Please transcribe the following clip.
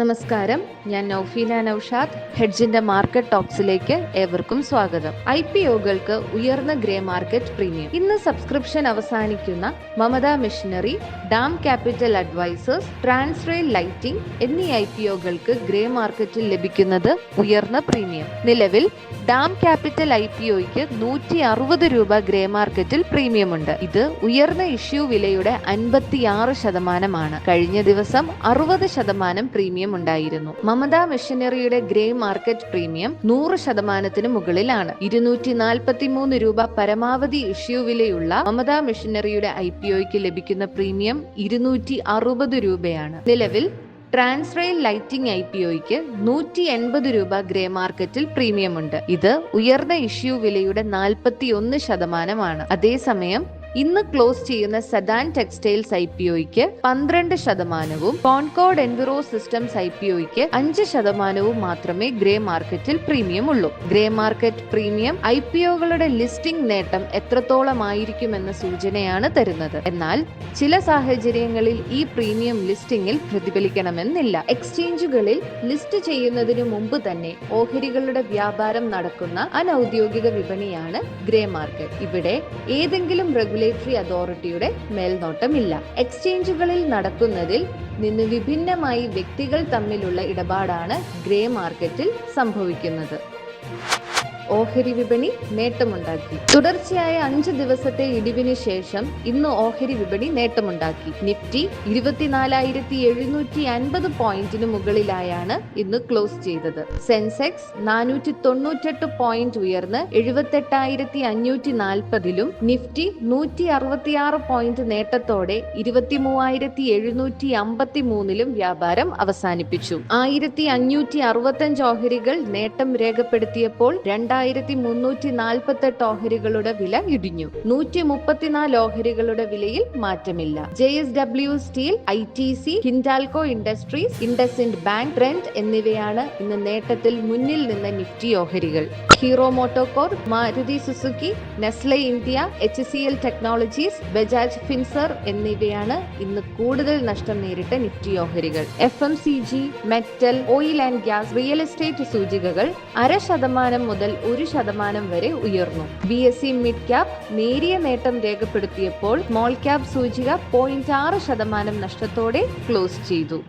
നമസ്കാരം. ഞാൻ നൌഫീന നൌഷാദ് ഹെഡ്ജിന്റെ മാർക്കറ്റ് ടോക്സിലേക്ക് ഏവർക്കും സ്വാഗതം. ഐ പി ഒകൾക്ക് ഉയർന്ന ഗ്രേ മാർക്കറ്റ് പ്രീമിയം. ഇന്ന് സബ്സ്ക്രിപ്ഷൻ അവസാനിക്കുന്ന Mamata machinery DAM capital advisors Transrail lighting എന്നീ ഐ പി ഒകൾക്ക് ഗ്രേ മാർക്കറ്റിൽ ലഭിക്കുന്നത് ഉയർന്ന പ്രീമിയം. നിലവിൽ ഡാം ക്യാപിറ്റൽ ഐ പി ഒയ്ക്ക് നൂറ്റി അറുപത് രൂപ ഗ്രേ മാർക്കറ്റിൽ പ്രീമിയം ഉണ്ട് ഇത് ഉയർന്ന ഇഷ്യൂ വിലയുടെ അൻപത്തിയാറ് ശതമാനമാണ്. കഴിഞ്ഞ ദിവസം അറുപത് ശതമാനം പ്രീമിയം ഉണ്ടായിരുന്നു മമത മെഷീനറിയുടെ ഗ്രേ മാർക്കറ്റ് പ്രീമിയം നൂറ് ശതമാനത്തിന് മുകളിലാണ്. ഇരുന്നൂറ്റി നാൽപ്പത്തി മൂന്ന് രൂപ പരമാവധി ഇഷ്യൂ വിലയുള്ള മമത മെഷീനറിയുടെ ഐ പി ഒയ്ക്ക് ലഭിക്കുന്ന പ്രീമിയം ഇരുന്നൂറ്റി അറുപത് രൂപയാണ്. നിലവിൽ ട്രാൻസ്റെയിൽ ലൈറ്റിംഗ് ഐ പി ഒയ്ക്ക് നൂറ്റി എൺപത് രൂപ ഗ്രേ മാർക്കറ്റിൽ പ്രീമിയം ഉണ്ട് ഇത് ഉയർന്ന ഇഷ്യൂ വിലയുടെ നാൽപ്പത്തി ഒന്ന് ശതമാനമാണ്. അതേസമയം ഇന്ന് ക്ലോസ് ചെയ്യുന്ന സദാൻ ടെക്സ്റ്റൈൽസ് ഐ പി ഒയ്ക്ക് പന്ത്രണ്ട് ശതമാനവും Concord Enviro Systems I P ഒയ്ക്ക് അഞ്ച് ശതമാനവും മാത്രമേ ഗ്രേ മാർക്കറ്റിൽ പ്രീമിയം ഉള്ളൂ grey market premium I P ഒകളുടെ listing നേട്ടം എത്രത്തോളമായിരിക്കുമെന്ന സൂചനയാണ് തരുന്നത്. എന്നാൽ ചില സാഹചര്യങ്ങളിൽ ഈ പ്രീമിയം ലിസ്റ്റിംഗിൽ പ്രതിഫലിക്കണമെന്നില്ല. എക്സ്ചേഞ്ചുകളിൽ ലിസ്റ്റ് ചെയ്യുന്നതിനു മുമ്പ് തന്നെ ഓഹരികളുടെ വ്യാപാരം നടക്കുന്ന അനൌദ്യോഗിക വിപണിയാണ് ഗ്രേ മാർക്കറ്റ്. ഇവിടെ ഏതെങ്കിലും റെഗുലേറ്ററി അതോറിറ്റിയുടെ മേൽനോട്ടമില്ല. എക്സ്ചേഞ്ചുകളിൽ നടക്കുന്നതിൽ നിന്ന് വിഭിന്നമായി വ്യക്തികൾ തമ്മിലുള്ള ഇടപാടാണ് ഗ്രേ മാർക്കറ്റിൽ സംഭവിക്കുന്നത്. ഓഹരി വിപണി നേട്ടമുണ്ടാക്കി. തുടർച്ചയായ അഞ്ച് ദിവസത്തെ ഇടിവിന് ശേഷം ഇന്ന് ഓഹരി വിപണി നേട്ടമുണ്ടാക്കി. നിഫ്റ്റി ഇരുപത്തിനാലായിരത്തി എഴുന്നൂറ്റി അൻപത് പോയിന്റിന് മുകളിലായാണ് ഇന്ന് ക്ലോസ് ചെയ്തത്. സെൻസെക്സ് നാനൂറ്റി തൊണ്ണൂറ്റെട്ട് പോയിന്റ് ഉയർന്ന് എഴുപത്തെട്ടായിരത്തി അഞ്ഞൂറ്റി നാൽപ്പതിലും നിഫ്റ്റി നൂറ്റി അറുപത്തിയാറ് പോയിന്റ് നേട്ടത്തോടെ ഇരുപത്തി മൂവായിരത്തി എഴുന്നൂറ്റി അമ്പത്തി മൂന്നിലും വ്യാപാരം അവസാനിപ്പിച്ചു. ആയിരത്തി അഞ്ഞൂറ്റി അറുപത്തഞ്ച് ഓഹരികൾ നേട്ടം രേഖപ്പെടുത്തിയപ്പോൾ രണ്ടായിരത്തി മുന്നൂറ്റി നാൽപ്പത്തെട്ട് ഓഹരികളുടെ വില ഇടിഞ്ഞു. നൂറ്റി മുപ്പത്തിനാല് ഓഹരികളുടെ വിലയിൽ മാറ്റമില്ല. J S W steel I T C Hindalco industries IndusInd bank Trent എന്നിവയാണ് ഇന്ന് നേട്ടത്തിൽ മുന്നിൽ നിന്ന നിഫ്റ്റി ഓഹരികൾ. Hero MotoCorp Maruti Suzuki Nestle India H C L technologies Bajaj Finserv എന്നിവയാണ് ഇന്ന് കൂടുതൽ നഷ്ടം നേരിട്ട നിഫ്റ്റി ഓഹരികൾ. F M C G metal oil and gas real estate സൂചികകൾ അര ശതമാനം മുതൽ ഒരു ശതമാനം വരെ ഉയർന്നു. B S E mid cap നേരിയ നേട്ടം രേഖപ്പെടുത്തിയപ്പോൾ സ്മോൾ ക്യാപ് സൂചിക പോയിന്റ് ആറ് ശതമാനം നഷ്ടത്തോടെ ക്ലോസ് ചെയ്തു.